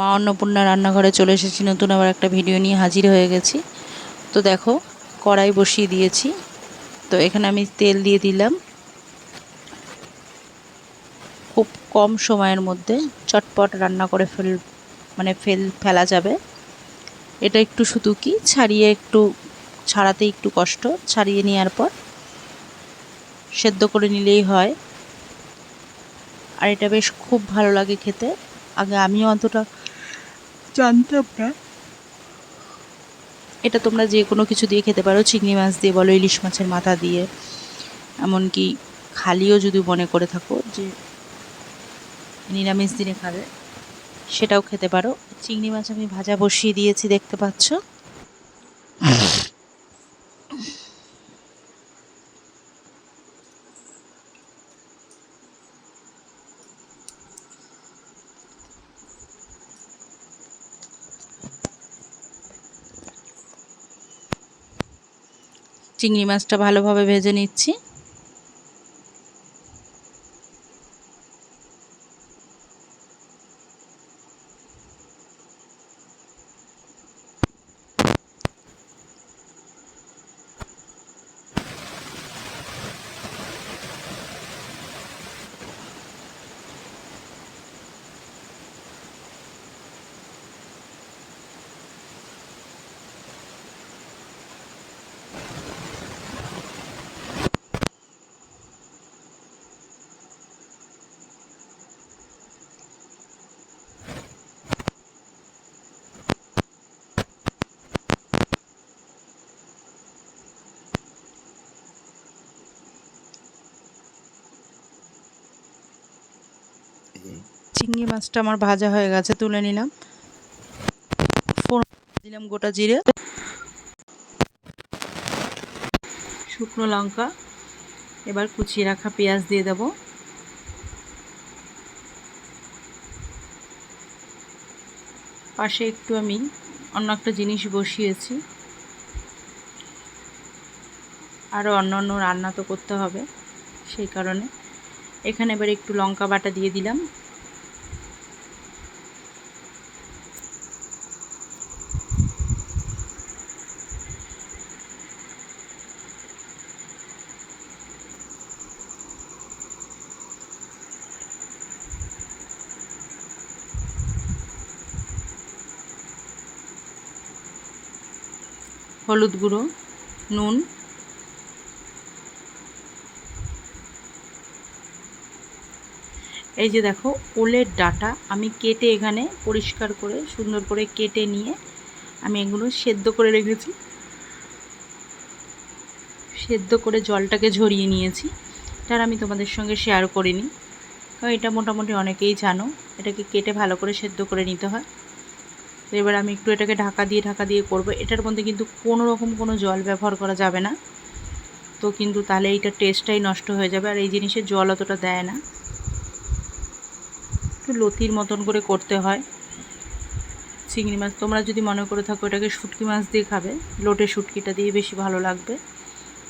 মা অন্নপূর্ণা রান্নাঘরে চলে এসেছি, নতুন আবার একটা ভিডিও নিয়ে হাজির হয়ে গেছি। তো দেখো, কড়াই বসিয়ে দিয়েছি। তো এখানে আমি তেল দিয়ে দিলাম। খুব কম সময়ের মধ্যে চটপট রান্না করে ফেল মানে ফেল, ফেলা যাবে। এটা একটু শুধু কি, ছাড়িয়ে একটু ছাড়াতে একটু কষ্ট, ছাড়িয়ে নেওয়ার পর সেদ্ধ করে নিলেই হয়। আর এটা বেশ খুব ভালো লাগে খেতে। আগে আমিও অতটা জানতাম না এটা তোমরা যে কোনো কিছু দিয়ে খেতে পারো, চিংড়ি মাছ দিয়ে বলো, ইলিশ মাছের মাথা দিয়ে। এমনকি খালিও যদি মনে করে থাকো যে নিরামিষ দিনে খাবে, সেটাও খেতে পারো। চিংড়ি মাছ আমি ভাজা বসিয়ে দিয়েছি, দেখতে পাচ্ছ? চিংড়ি মাছটা ভালোভাবে ভেজে নিচ্ছি। চিংড়ি মাছটা আমার ভাজা হয়ে গেছে, তুলে নিলাম। দিলাম গোটা জিরে। শুকনো লঙ্কা, এবার কুচিয়ে রাখা পেঁয়াজ দিয়ে দেব। পাশে একটু আমি অন্য একটা জিনিস বসিয়েছি। আরও অন্য অন্য রান্না তো করতে হবে, সেই কারণে। এখানে এবার একটু লঙ্কা বাটা দিয়ে দিলাম। হলুদ গুঁড়ো নুন এই যে দেখো, ওলের ডাটা আমি কেটে এখানে পরিষ্কার করে, সুন্দর করে কেটে নিয়ে আমি এগুলো সেদ্ধ করে রেখেছি। সেদ্ধ করে জলটাকে ঝরিয়ে নিয়েছি। তার আমি তোমাদের সঙ্গে শেয়ার করিনি। কারণ এটা মোটামুটি অনেকেই জানো, এটাকে কেটে ভালো করে সেদ্ধ করে নিতে হয়। তো এবার আমি একটু এটাকে ঢাকা দিয়ে ঢাকা দিয়ে করব। এটার মধ্যে কিন্তু কোনো রকম কোনো জল ব্যবহার করা যাবে না। তো কিন্তু তাহলে এইটা টেস্টটাই নষ্ট হয়ে যাবে। আর এই জিনিসের জল অতটা দেয় না। একটু লতির মতন করে করতে হয়। চিংড়ি মাছ, তোমরা যদি মনে করে থাকো এটাকে শুটকি মাছ দিয়ে খাবে, লোটে শুটকিটা দিয়ে বেশি ভালো লাগবে।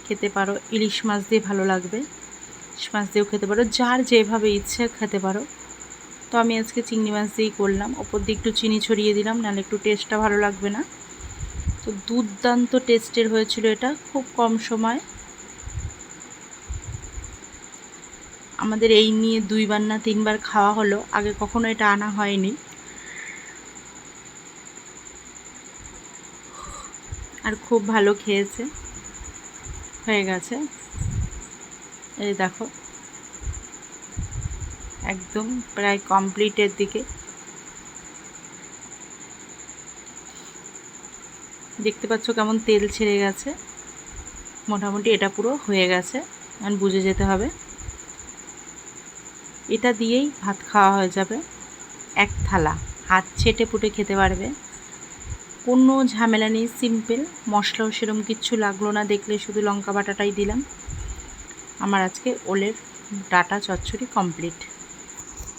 খেতে পারো, ইলিশ মাছ দিয়ে ভালো লাগবে। ইলিশ মাছ দিয়েও খেতে পারো, যার যেভাবে ইচ্ছে খেতে পারো। তো আমি আজকে চিংড়ি মাছ দিয়েই করলাম। ওপর দিয়ে একটু চিনি ছড়িয়ে দিলাম, নাহলে একটু টেস্টটা ভালো লাগবে না। তো দুর্দান্ত টেস্টের হয়েছিল এটা, খুব কম সময়। আমাদের এই নিয়ে দুইবার না তিনবার খাওয়া হলো, আগে কখনো এটা আনা হয়নি। আর খুব ভালো খেয়েছে, হয়ে গেছে। এই দেখো, একদম প্রায় কমপ্লিটের দিকে। দেখতে পাচ্ছ কেমন তেল ছেড়ে গেছে। মোটামুটি এটা পুরো হয়ে গেছে এখন বুঝে যেতে হবে। এটা দিয়েই ভাত খাওয়া হয়ে যাবে। এক থালা। হাত ছেটে পুটে খেতে পারবে। কোনো ঝামেলা নেই সিম্পল মশলাও সেরম কিচ্ছু লাগল না দেখলে শুধু লঙ্কা বাটাটাই দিলাম। আমার আজকে ওলের ডাটা চচ্চড়ি কমপ্লিট